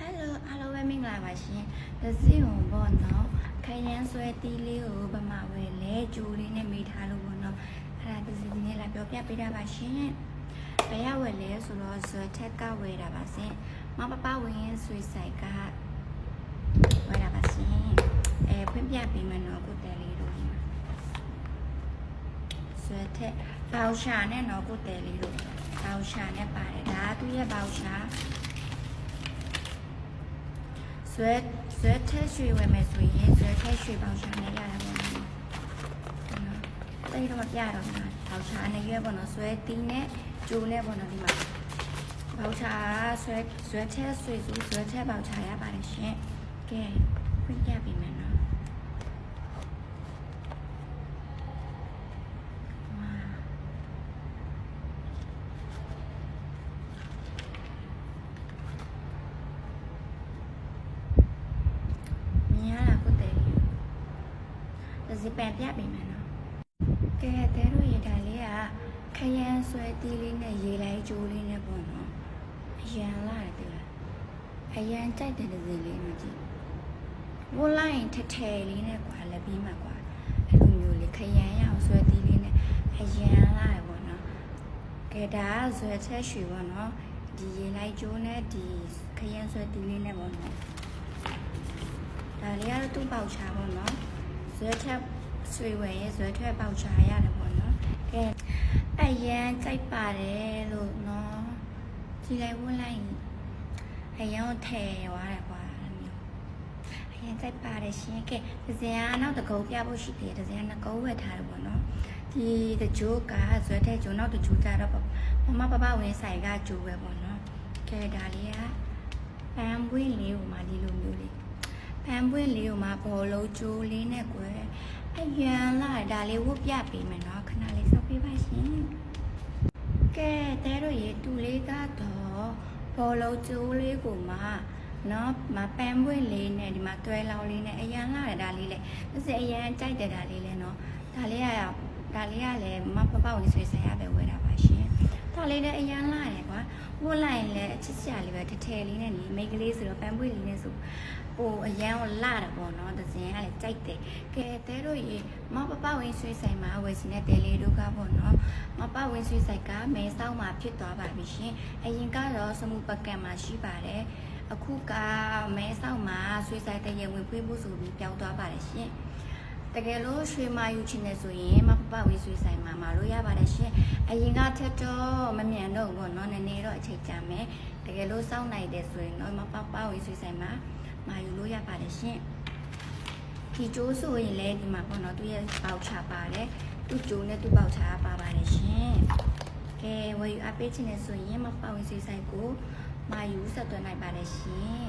Hello အားလုံးပဲမင်္ဂလာပါရှင်။သစီုံပေါ့နော်။ခရမ်းဆွဲတီးလေးကိုဗမာဝဲလဲဂျိုးလေးနဲ့မိထားလို့ပေါ့နော်။အဲ့ဒါသစီဒီနေ့လာပြောပြပေးတာပါရှင်။ဘယ်ရဝဲလဲဆိုတော့ဇွဲထက်ကဝဲတာပါရှင်။မပပဝင်းရင်ဆွေဆိုင်ကဝဲတာပါရှင်။အဲဖွင့်ပြပေးမယ်နော်ကိုတယ်လေးတို့ဒီမှာ။ဇွဲထက်ဘောက်ရှာနဲ့နော်ကိုတယ်လေးတို့ဘောက်ရှာနဲ့ပါတယ်ဒါကသူ့ရဲ့ဘောက်ရှာ ဇွဲဇွဲထက်ရွှေဝယ်မယ်ဆိုရင်ဇွဲထက်ရွှေပေါင်ချာနဲ့ရတယ်ပေါ့နော်။တိတ်တော့မပြတော့ဘူး။ပေါင်ချာနဲ့ရွက်ပေါ့နော်ဇွဲတီးနဲ့ဂျိုးနဲ့ပေါ့နော်ဒီမှာ။ပေါင်ချာဇွဲဇွဲထက်ရွှေစုဇွဲထက်ပေါင်ချာရပါတယ်ရှင်။ကဲဖွင့်ပြပေးမယ်နော်။ဝါမြင်ရတာကိုတဲ့လေး။ဒါ စီပန်ပြပေးမယ်နော်။ကဲတဲတို့ရေဒါလေးကခရမ်းဆွဲတီးလေးနဲ့ရေလိုက်ကြိုးလေးနဲ့ပေါ့နော်။အရန်လာတယ်တူလား။အရန်ကြိုက်တဲ့ဒီဇင်လေးမကြည့်။ဝလိုင်းထထဲလေးနဲ့ကွာလည်းပြီးမှာကွာ။အဲ့လိုမျိုးလေးခရမ်းရအောင်ဆွဲတီးလေးနဲ့အရန်လာတယ်ပေါ့နော်။ကဲဒါကဇွဲချက်ရွှေပေါ့နော်။ဒီရေလိုက်ကြိုးနဲ့ဒီခရမ်းဆွဲတီးလေးနဲ့ပေါ့နော်။ဒါလေးကတော့သူ့ပေါက်ချာပေါ့နော်။ဇွဲထက် ဆွေဝယ်ရဲ့ဇွဲထက်ပေါက်ချာရတယ်ပေါ့နော်။ကဲအရန်ကြိုက်ပါတယ်လို့နော်။ကြည်လိုက်ဝတ်လိုက်အရန်ကိုထဲသွားတယ်ကွာအဲ့လိုမျိုး။အရန်ကြိုက်ပါတယ်ရှင်။ကဲဒီဇင်ကနောက်တစ်ကုန်းပြဖို့ရှိသေးတယ်။ဒီဇင်ကနှစ်ကုန်းဝယ်ထားတယ်ပေါ့နော်။ဒီတကြိုးကဇွဲထက်ကြိုးနောက်တကြိုးကြတော့ပေါ့မမပပဝင်ဆိုင်ကကြိုးပဲပေါ့နော်။ကဲဒါလေးကပန်းပွင့်လေးကိုမှဒီလိုမျိုးလေးပန်းပွင့်လေးကိုမှဘောလုံးကျိုးလေးနဲ့ကွယ် အရန်လာဒါလေးဝတ်ပြပေးမယ်နော်ခဏလေးစောက်ပေးပါရှင်ကဲတဲတို့ရေတူလေးကတော့ဘောလုံးကျိုးလေးကိုမှနော်မပန်းပွင့်လေးနဲ့ဒီမှာတွဲလောင်းလေးနဲ့အရန်လာတယ်ဒါလေးလေဒါစအရန်ကြိုက်တယ်ဒါလေးလေနော်ဒါလေးကဒါလေးကလည်းမပပဝင်ဆွေဆိုင်ရပဲဝယ်တာပါရှင်ဒါလေးလည်းအရန်လာတယ်ကွာဝတ်လိုက်ရင်လည်းအချစ်စရာလေးပဲတစ်ထည်လေးနဲ့နေမိတ်ကလေးဆိုတော့ပန်းပွင့်လေးနဲ့ဆို ဟိုအရန်ကိုလာတယ်ပေါ့နော်ဒဇင်ကလည်းကြိုက်တယ်ကဲတဲတို့ရေမပပဝင်းဆွေးဆိုင်မှာဝယ်စီနဲ့တဲလေးတို့ကပေါ့နော်မပဝင်းဆွေးဆိုင်ကမဲဆောက်မှာဖြစ်သွားပါပြီရှင်အရင်ကတော့စမှုပကံမှာရှိပါတယ်အခုကမဲဆောက်မှာဆွေးဆိုင်တဲ့ရဝင်ဖွင့်ဖို့ဆိုပြီးပြောင်းသွားပါတယ်ရှင်တကယ်လို့ရွှေမာယူချင်တယ်ဆိုရင်မပပဝေးဆွေးဆိုင်မှာมาလို့ရပါတယ်ရှင်အရင်ကထက်တော့မမြန်တော့ဘူးပေါ့နော်နည်းနည်းတော့အချိန်ကြာမယ်တကယ်လို့စောင့်နိုင်တယ်ဆိုရင်တော့မပပဝေးဆွေးဆိုင်မှာ မာယူလို့ရပါတယ်ရှင်ဒီကျိုးဆိုရင်လည်းဒီမှာပေါ့နော်သူရဲ့ပေါက်ချပါတယ်သူ့ကျိုးနဲ့သူ့ပေါက်ချပါပါတယ်ရှင်ကဲဝယ်ယူအပ်ပေးခြင်းနဲ့ဆိုရင်မပေါဝင်စီဆိုင်ကိုမာယူဆက်သွင်းနိုင်ပါတယ်ရှင်